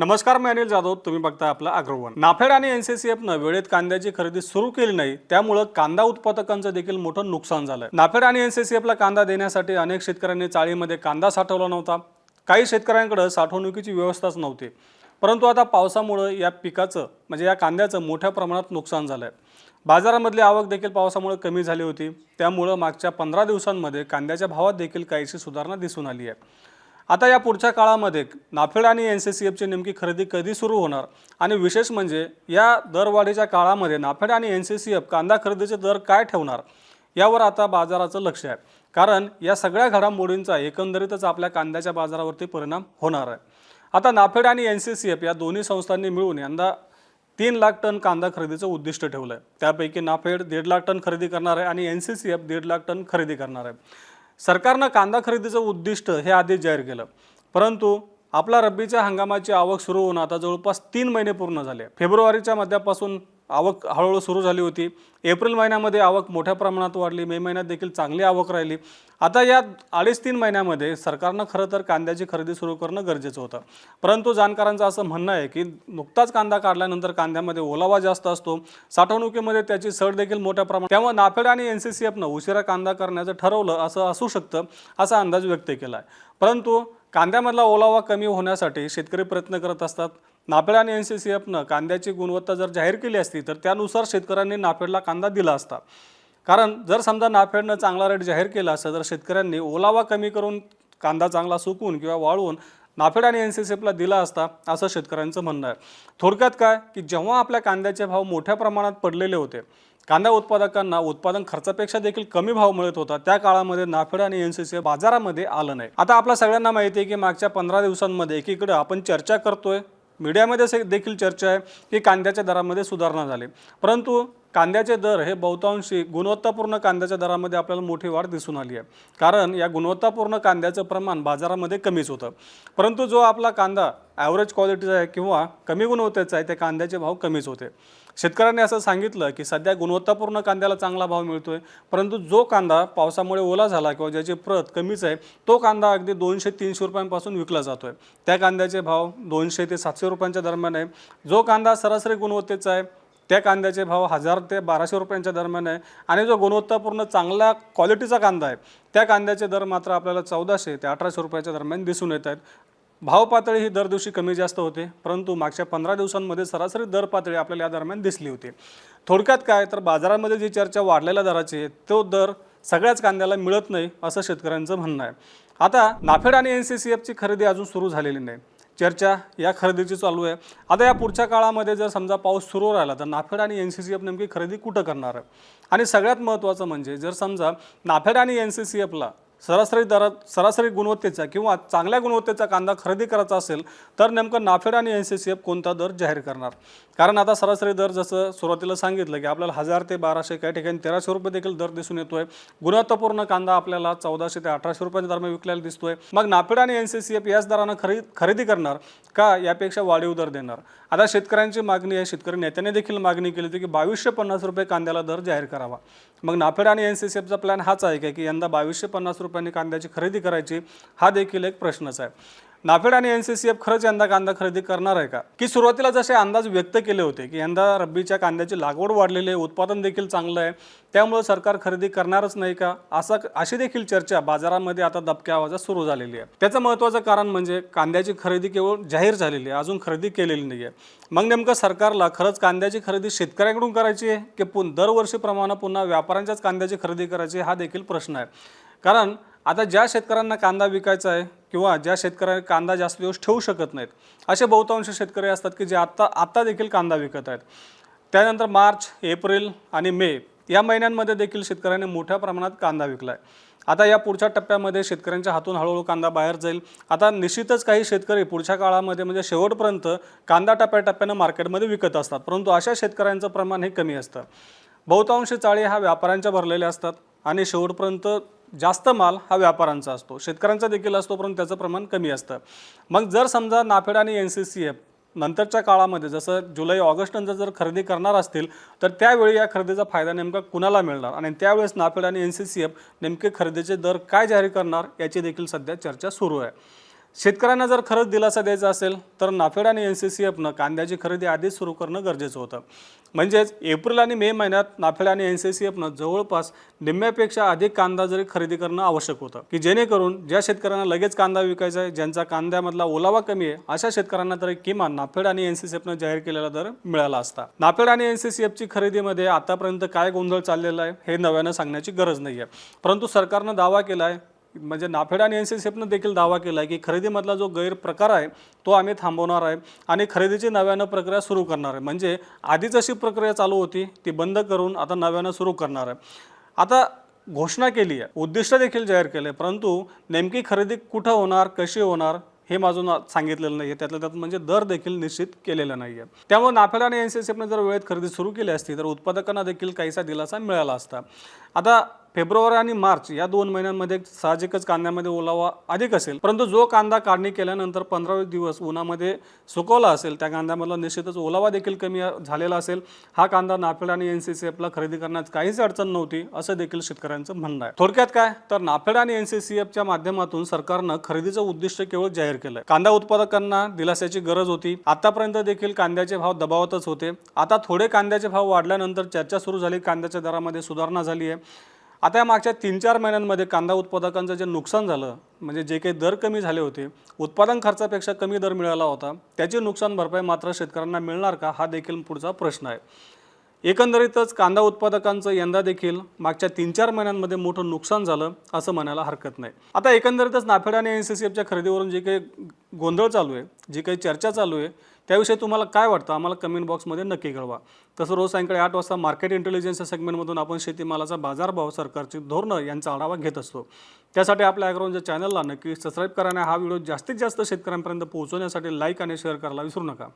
नमस्कार मी अनिल जाधव. तुम्ही बघता आपला अग्रवन. नाफेड आणि एनसीसीएफनं वेळेत कांद्याची खरेदी सुरू केली नाही त्यामुळं कांदा उत्पादकांचं देखील मोठं नुकसान झालं नाफेड आणि एनसीसीएफला कांदा देण्यासाठी अनेक शेतकऱ्यांनी चाळीमध्ये कांदा साठवला नव्हता. काही शेतकऱ्यांकडे साठवणुकीची व्यवस्थाच नव्हती. परंतु आता पावसामुळं या पिकाचं म्हणजे या कांद्याचं मोठ्या प्रमाणात नुकसान झालं आहे बाजारामधली आवक देखील पावसामुळे कमी झाली होती. त्यामुळं मागच्या पंधरा दिवसांमध्ये कांद्याच्या भावात देखील काहीशी सुधारणा दिसून आली आहे. आता या पुढच्या काळामध्ये नाफेड आणि एन सी सी एफची नेमकी खरेदी कधी सुरू होणार? आणि विशेष म्हणजे या दरवाढीच्या काळामध्ये नाफेड आणि एन सी सी एफ कांदा खरेदीचे दर काय ठेवणार? यावर आता बाजाराचं लक्ष आहे. कारण या सगळ्या घडामोडींचा एकंदरीतच आपल्या कांद्याच्या बाजारावरती परिणाम होणार आहे. आता नाफेड आणि एन सी सी एफ या दोन्ही संस्थांनी मिळून यंदा तीन लाख टन कांदा खरेदीचं उद्दिष्ट ठेवलं आहे त्यापैकी नाफेड दीड लाख टन खरेदी करणार आहे आणि एन सी सी एफ दीड लाख टन खरेदी करणार आहे. सरकारनं कांदा खरेदीचं उद्दिष्ट हे आधीच जाहीर केलं. परंतु आपला रब्बीच्या हंगामाची आवक सुरू होऊन आता जवळपास तीन महिने पूर्ण झाले. फेब्रुवारीच्या मध्यापासून आवक हळूहळू सुरू झाली होती. एप्रिल महिन्यामध्ये आवक मोठ्या प्रमाणात वाढली. मे महिन्यात देखील चांगली आवक राहिली. आता या अडीच तीन महिन्यामध्ये सरकारनं खरं तर कांद्याची खरेदी सुरू करणं गरजेचं होतं. परंतु जाणकारांचं असं म्हणणं आहे की नुकताच कांदा काढल्यानंतर कांद्यामध्ये ओलावा जास्त असतो. साठवणुकीमध्ये त्याची सड देखील मोठ्या प्रमाणात त्यामुळे नाफेड आणि एन सी सी एफनं उशिरा कांदा करण्याचं ठरवलं असं असू शकतं असा अंदाज व्यक्त केला आहे परंतु कांद्यामधला ओलावा कमी होण्यासाठी शेतकरी प्रयत्न करत असतात. नाफेड आणि एन सी सी एफनं कांद्याची गुणवत्ता जर जाहीर केली असती तर त्यानुसार शेतकऱ्यांनी नाफेडला कांदा दिला असता. कारण जर समजा नाफेडनं चांगला रेट जाहीर केला असता तर शेतकऱ्यांनी ओलावा कमी करून कांदा चांगला सुकवून किंवा वाळवून नाफेड आणि एन सी सी एफला दिला असता असं शेतकऱ्यांचं म्हणणं आहे. थोडक्यात काय? की जेव्हा आपल्या कांद्याचे भाव मोठ्या प्रमाणात पडलेले होते कांदा उत्पादकांना उत्पादन खर्चापेक्षा देखील कमी भाव मिळत होता त्या काळामध्ये नाफेड आणि एन सी सी बाजारामध्ये आलं नाही. आता आपल्या सगळ्यांना माहिती आहे की मागच्या पंधरा दिवसांमध्ये एकीकडे आपण चर्चा करतोय मीडियामध्ये से- देखील चर्चा आहे की कांद्याच्या दरामध्ये सुधारणा झाली. परंतु कांद्याचे दर हे बहुतांशी गुणवत्तापूर्ण कांद्याच्या दरामध्ये आपल्याला मोठी वाढ दिसून आली आहे. कारण या गुणवत्तापूर्ण कांद्याचं प्रमाण बाजारामध्ये कमीच होतं. परंतु जो आपला कांदा ॲव्हरेज क्वालिटीचा आहे किंवा कमी गुणवत्तेचा आहे त्या कांद्याचे भाव कमीच होते. शेतकऱ्यांनी असं सांगितलं की सध्या गुणवत्तापूर्ण कांद्याला चांगला भाव मिळतोय. परंतु जो कांदा पावसामुळे ओला झाला किंवा ज्याची प्रत कमीच आहे तो कांदा अगदी दोनशे तीनशे रुपयांपासून विकला जातोय. त्या कांद्याचे भाव दोनशे ते सातशे रुपयांच्या दरम्यान आहे. जो कांदा सरासरी गुणवत्तेचा आहे त्या कांद्याचे भाव हजार ते बाराशे रुपयांच्या दरम्यान आहे. आणि जो गुणवत्तापूर्ण चांगल्या क्वालिटीचा कांदा आहे त्या कांद्याचे दर मात्र आपल्याला चौदाशे ते अठराशे रुपयाच्या दरम्यान दिसून येत आहेत. भाव पातळी ही दर दिवशी कमी जास्त होते परंतु मागच्या पंधरा दिवसांमध्ये सरासरी दर पातळी आपल्याला या दरम्यान दिसली होती. थोडक्यात काय तर बाजारामध्ये जी चर्चा वाढलेल्या दराची आहे तो दर सगळ्याच कांद्याला मिळत नाही असं शेतकऱ्यांचं म्हणणं आहे. आता नाफेड आणि एन सी सी एफची खरेदी अजून सुरू झालेली नाही. चर्चा या खरेदीची चालू आहे. आता या पुढच्या काळामध्ये जर समजा पाऊस सुरू राहिला तर नाफेड आणि एन सी सी एफ नेमकी खरेदी कुठं करणार आहे? आणि सगळ्यात महत्त्वाचं म्हणजे जर समजा नाफेड आणि एन सी सी एफला सरासरी दरात सरासरी गुणवत्तेचा किंवा चांगल्या गुणवत्तेचा कांदा खरेदी करायचा असेल तर नेमकं नाफेड आणि एन सी सी एफ कोणता दर जाहीर करणार? कारण आता सरासरी दर जसं सुरुवातीला सांगितलं की आपल्याला हजार ते बाराशे काही ठिकाणी तेराशे रुपये देखील दर दिसून येतोय. गुणवत्तापूर्ण कांदा आपल्याला चौदाशे ते अठराशे रुपयांच्या दरम्यान विकलेला दिसतोय. मग नाफेड आणि एन सी सी एफ याच दरानं खरेदी खरेदी करणार का यापेक्षा वाढीव दर देणार? आता शेतकऱ्यांची मागणी आहे शेतकरी नेत्याने देखील मागणी केली होती की बावीसशे पन्नास रुपये कांद्याला दर जाहीर करावा. मग नाफेड आणि एन सी सी एफचा प्लॅन हाच आहे की यंदा बावीसशे पन्नास रुपये रुपयांनी कांद्याची खरेदी करायची हा देखील एक प्रश्नच आहे. नाफेड आणि एन सी सी एफ खरंच यंदा कांदा खरेदी करणार आहे का? की सुरुवातीला जसे अंदाज व्यक्त केले होते की यंदा रब्बीच्या कांद्याची लागवड वाढलेली आहे उत्पादन देखील चांगलं आहे त्यामुळे सरकार खरेदी करणारच नाही का? असं अशी देखील चर्चा बाजारामध्ये आता दबक्या आवाजात सुरू झालेली आहे. त्याचं महत्त्वाचं कारण म्हणजे कांद्याची खरेदी केवळ जाहीर झालेली आहे अजून खरेदी केलेली नाही आहे. मग नेमकं सरकारला खरंच कांद्याची खरेदी शेतकऱ्यांकडून करायची आहे की पुन दरवर्षीप्रमाणे पुन्हा व्यापाऱ्यांच्याच कांद्याची खरेदी करायची हा देखील प्रश्न आहे. कारण आता ज्या शेतकऱ्यांना कांदा विकायचा आहे किंवा ज्या शेतकऱ्यांना कांदा जास्त दिवस ठेवू शकत नाहीत असे बहुतांश शेतकरी असतात की जे आत्ता आत्ता देखील कांदा विकत आहेत. त्यानंतर मार्च एप्रिल आणि मे या महिन्यांमध्ये देखील शेतकऱ्यांनी मोठ्या प्रमाणात कांदा विकला आहे आता या पुढच्या टप्प्यामध्ये शेतकऱ्यांच्या हातून हळूहळू कांदा बाहेर जाईल. आता निश्चितच काही शेतकरी पुढच्या काळामध्ये म्हणजे शेवटपर्यंत कांदा टप्प्याटप्प्यानं मार्केटमध्ये विकत असतात. परंतु अशा शेतकऱ्यांचं प्रमाण हे कमी असतं. बहुतांश चाळी हा व्यापाऱ्यांच्या भरलेल्या असतात आणि शेवटपर्यंत जास्त माल हा व्यापाऱ्यांचा असतो. शेतकऱ्यांचा देखील असतो परंतु त्याचं प्रमाण कमी असतं. मग जर समजा नाफेड आणि एन सी सी एफ नंतरच्या काळामध्ये जसं जुलै ऑगस्ट नंतर जर खरेदी करणार असतील तर त्यावेळी या खरेदीचा फायदा नेमका कुणाला मिळणार? आणि त्यावेळेस नाफेड आणि एन सी सी एफ नेमके खरेदीचे दर काय जाहीर करणार? याची देखील सध्या चर्चा सुरू आहे. शेतकऱ्यांना जर खरंच दिलासा द्यायचा असेल तर नाफेड आणि एन सी सी एफनं कांद्याची खरेदी आधीच सुरू करणं गरजेचं होतं. म्हणजेच एप्रिल आणि मे महिन्यात नाफेड आणि एन सी सी एफनं जवळपास निम्म्यापेक्षा अधिक कांदा जरी खरेदी करणं आवश्यक होतं की जेणेकरून ज्या शेतकऱ्यांना लगेच कांदा विकायचा आहे ज्यांचा कांद्यामधला ओलावा कमी आहे अशा शेतकऱ्यांना तरी किमान नाफेड आणि एन सी सी एफनं जाहीर केलेला दर मिळाला असता. नाफेड आणि एन सी सी एफची खरेदीमध्ये आतापर्यंत काय गोंधळ चाललेला आहे हे नव्यानं सांगण्याची गरज नाही आहे परंतु सरकारनं दावा केला आहे म्हणजे नाफेड आणि एन सी सी एफनं देखील दावा केला आहे की खरेदीमधला जो गैरप्रकार आहे तो आम्ही थांबवणार आहे आणि खरेदीची नव्यानं प्रक्रिया सुरू करणार आहे. म्हणजे आधी जशी प्रक्रिया चालू होती ती बंद करून आता नव्यानं सुरू करणार आहे. आता घोषणा केली आहे उद्दिष्ट देखील जाहीर केलं आहे परंतु नेमकी खरेदी कुठं होणार कशी होणार हे माझं सांगितलेलं नाही आहे त्यातल्या त्यात म्हणजे दर देखील निश्चित केलेला नाही आहे त्यामुळे नाफेड आणि एन सी सी एफने जर वेळेत खरेदी सुरू केली असती तर उत्पादकांना देखील काहीसा दिलासा मिळाला असता. आता फेब्रुवारी आणि मार्च या दोन महिन्यांमध्ये साहजिकच कांद्यामध्ये ओलावा अधिक असेल. परंतु जो कांदा काढणी केल्यानंतर पंधरा दिवस उन्हामध्ये सुकवला असेल त्या कांद्यामधला निश्चितच ओलावा देखील कमी झालेला असेल. हा कांदा नाफेड आणि एन सी सी एफला खरेदी करण्यात काहीच अडचण नव्हती असं देखील शेतकऱ्यांचं म्हणणं आहे. थोडक्यात काय? तर नाफेड आणि एन सी सी एफच्या माध्यमातून सरकारनं खरेदीचं उद्दिष्ट केवळ जाहीर केलंय. कांदा उत्पादकांना दिलासाची गरज होती. आतापर्यंत देखील कांद्याचे भाव दबावतच होते. आता थोडे कांद्याचे भाव वाढल्यानंतर चर्चा सुरू झाली. कांद्याच्या दरामध्ये सुधारणा झाली आहे. आता या मागच्या तीन चार महिन्यांमध्ये कांदा उत्पादकांचं जे नुकसान झालं म्हणजे जे काही दर कमी झाले होते उत्पादन खर्चापेक्षा कमी दर मिळाला होता त्याची नुकसान भरपाई मात्र शेतकऱ्यांना मिळणार का हा देखील पुढचा प्रश्न आहे. एकंदरीतच कांदा उत्पादकांचं यंदा देखील मागच्या तीन चार महिन्यांमध्ये मोठं नुकसान झालं असं म्हणायला हरकत नाही. आता एकंदरीतच नाफेड आणि एन सी सी एफच्या खरेदीवरून जे काही गोंधळ चालू आहे जी काही चर्चा चालू आहे त्याविषयी तुम्हाला काय वाटतं? आम्हाला कमेंट बॉक्समध्ये नक्की कळवा. तसं रोज सायंकाळी आठ वाजता मार्केट इंटेलिजन्सच्या सेगमेंटमधून आपण शेतीमालाचा बाजारभाव सरकारची धोरणं यांचा आढावा घेत असतो. त्यासाठी आपल्या ॲग्रोनच्या चॅनलला नक्की सबस्क्राईब करा आणि हा व्हिडिओ जास्तीत जास्त शेतकऱ्यांपर्यंत पोहोचवण्यासाठी लाईक आणि शेअर करायला विसरू नका.